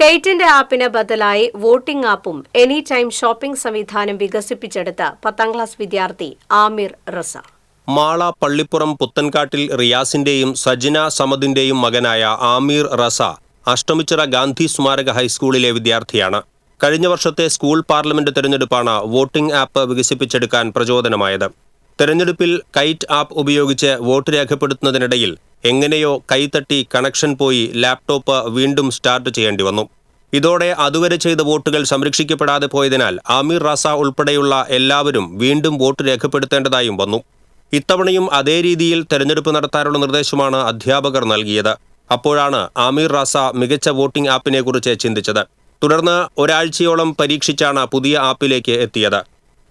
കെയ്റ്റിന്റെ ആപ്പിന് ബദലായി വോട്ടിംഗ് ആപ്പും എനി ടൈം ഷോപ്പിംഗ് സംവിധാനം വികസിപ്പിച്ചെടുത്ത പത്താം ക്ലാസ് വിദ്യാർത്ഥി ആമിർ റസ. മാള പള്ളിപ്പുറം പുത്തൻകാട്ടിൽ റിയാസിന്റെയും സജിന സമദിന്റെയും മകനായ ആമീർ റസ അഷ്ടമിച്ചിറ ഗാന്ധി സ്മാരക ഹൈസ്കൂളിലെ വിദ്യാർത്ഥിയാണ്. കഴിഞ്ഞ വർഷത്തെ സ്കൂൾ പാർലമെന്റ് തെരഞ്ഞെടുപ്പാണ് വോട്ടിംഗ് ആപ്പ് വികസിപ്പിച്ചെടുക്കാൻ പ്രചോദനമായത്. തെരഞ്ഞെടുപ്പിൽ കൈറ്റ് ആപ്പ് ഉപയോഗിച്ച് വോട്ട് രേഖപ്പെടുത്തുന്നതിനിടയിൽ എങ്ങനെയോ കൈത്തട്ടി കണക്ഷൻ പോയി ലാപ്ടോപ്പ് വീണ്ടും സ്റ്റാർട്ട് ചെയ്യേണ്ടി വന്നു. ഇതോടെ അതുവരെ ചെയ്ത വോട്ടുകൾ സംരക്ഷിക്കപ്പെടാതെ പോയതിനാൽ ആമിർ റാസ ഉൾപ്പെടെയുള്ള എല്ലാവരും വീണ്ടും വോട്ട് രേഖപ്പെടുത്തേണ്ടതായും വന്നു. ഇത്തവണയും അതേ രീതിയിൽ തെരഞ്ഞെടുപ്പ് നടത്താനുള്ള നിർദ്ദേശമാണ് അധ്യാപകർ നൽകിയത്. അപ്പോഴാണ് ആമിർ റാസ മികച്ച വോട്ടിംഗ് ആപ്പിനെക്കുറിച്ച് ചിന്തിച്ചത്. തുടർന്ന് ഒരാഴ്ചയോളം പരീക്ഷിച്ചാണ് പുതിയ ആപ്പിലേക്ക് എത്തിയത്.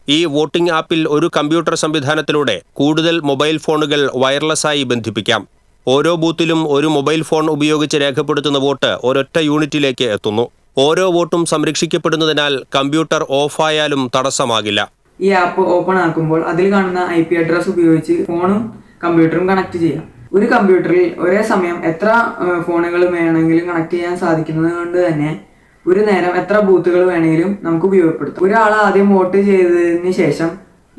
ഈ വോട്ടിംഗ് ആപ്പിൽ ഒരു കമ്പ്യൂട്ടർ സംവിധാനത്തിലൂടെ കൂടുതൽ മൊബൈൽ ഫോണുകൾ വയർലെസ്സായി ബന്ധിപ്പിക്കാം. ഓരോ ബൂത്തിലും ഒരു മൊബൈൽ ഫോൺ ഉപയോഗിച്ച് രേഖപ്പെടുത്തുന്ന വോട്ട് ഒരൊറ്റ യൂണിറ്റിലേക്ക് എത്തുന്നു. ഓരോ വോട്ടും സംരക്ഷിക്കപ്പെടുന്നതിനാൽ കമ്പ്യൂട്ടർ ഓഫായാലും തടസ്സമാകില്ല. ഈ ആപ്പ് ഓപ്പൺ ആക്കുമ്പോൾ അതിൽ കാണുന്ന ഐ പി അഡ്രസ് ഉപയോഗിച്ച് ഫോണും കമ്പ്യൂട്ടറും കണക്ട് ചെയ്യാം. ഒരു കമ്പ്യൂട്ടറിൽ ഒരേ സമയം എത്ര ഫോണുകൾ വേണമെങ്കിലും കണക്ട് ചെയ്യാൻ സാധിക്കുന്നത് കൊണ്ട് തന്നെ ഒരു നേരം എത്ര ബൂത്തുകൾ വേണമെങ്കിലും നമുക്ക് ഉപയോഗപ്പെടുത്താം. ഒരാൾ ആദ്യം വോട്ട് ചെയ്തതിന് ശേഷം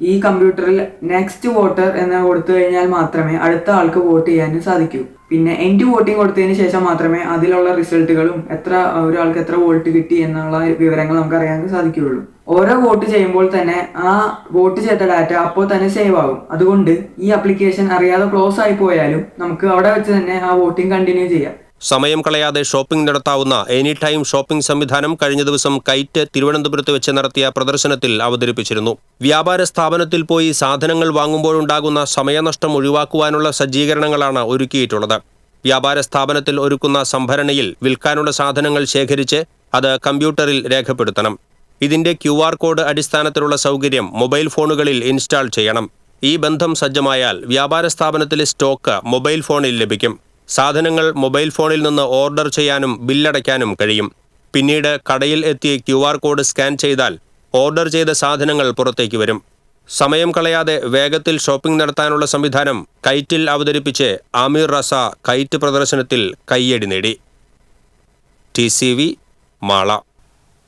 ഈ കമ്പ്യൂട്ടറിൽ നെക്സ്റ്റ് വോട്ടർ എന്ന് കൊടുത്തു കഴിഞ്ഞാൽ മാത്രമേ അടുത്ത ആൾക്ക് വോട്ട് ചെയ്യാനും സാധിക്കൂ. പിന്നെ എൻഡ് വോട്ടിംഗ് കൊടുത്തതിന് ശേഷം മാത്രമേ അതിലുള്ള റിസൾട്ടുകളും എത്ര ഒരാൾക്ക് എത്ര വോട്ട് കിട്ടി എന്നുള്ള വിവരങ്ങൾ നമുക്ക് അറിയാൻ സാധിക്കുകയുള്ളൂ. ഓരോ വോട്ട് ചെയ്യുമ്പോൾ തന്നെ ആ വോട്ട് ചെയ്ത ഡാറ്റ അപ്പോൾ തന്നെ സേവ് ആകും അതുകൊണ്ട് ഈ ആപ്ലിക്കേഷൻ അറിയാതെ ക്ലോസ് ആയി പോയാലും നമുക്ക് അവിടെ വെച്ച് തന്നെ ആ വോട്ടിംഗ് കണ്ടിന്യൂ ചെയ്യാം. സമയം കളയാതെ ഷോപ്പിംഗ് നടത്താവുന്ന എനി ടൈം ഷോപ്പിംഗ് സംവിധാനം കഴിഞ്ഞ ദിവസം കൈറ്റ് തിരുവനന്തപുരത്ത് വെച്ച് നടത്തിയ പ്രദർശനത്തിൽ അവതരിപ്പിച്ചിരുന്നു. വ്യാപാര സ്ഥാപനത്തിൽ പോയി സാധനങ്ങൾ വാങ്ങുമ്പോഴുണ്ടാകുന്ന സമയനഷ്ടം ഒഴിവാക്കുവാനുള്ള സജ്ജീകരണങ്ങളാണ് ഒരുക്കിയിട്ടുള്ളത്. വ്യാപാര സ്ഥാപനത്തിൽ ഒരുക്കുന്ന സംഭരണിയിൽ വിൽക്കാനുള്ള സാധനങ്ങൾ ശേഖരിച്ച് അത് കമ്പ്യൂട്ടറിൽ രേഖപ്പെടുത്തണം. ഇതിന്റെ ക്യു കോഡ് അടിസ്ഥാനത്തിലുള്ള സൗകര്യം മൊബൈൽ ഫോണുകളിൽ ഇൻസ്റ്റാൾ ചെയ്യണം. ഈ ബന്ധം സജ്ജമായാൽ വ്യാപാര സ്ഥാപനത്തിലെ സ്റ്റോക്ക് മൊബൈൽ ഫോണിൽ ലഭിക്കും. സാധനങ്ങൾ മൊബൈൽ ഫോണിൽ നിന്ന് ഓർഡർ ചെയ്യാനും ബില്ലടയ്ക്കാനും കഴിയും. പിന്നീട് കടയിൽ എത്തി ക്യു കോഡ് സ്കാൻ ചെയ്താൽ ഓർഡർ ചെയ്ത സാധനങ്ങൾ പുറത്തേക്ക് വരും. സമയം കളയാതെ വേഗത്തിൽ ഷോപ്പിംഗ് നടത്താനുള്ള സംവിധാനം കൈറ്റിൽ അവതരിപ്പിച്ച് ആമീർ റസ കൈറ്റ് പ്രദർശനത്തിൽ കയ്യടി നേടി. T C V Mala.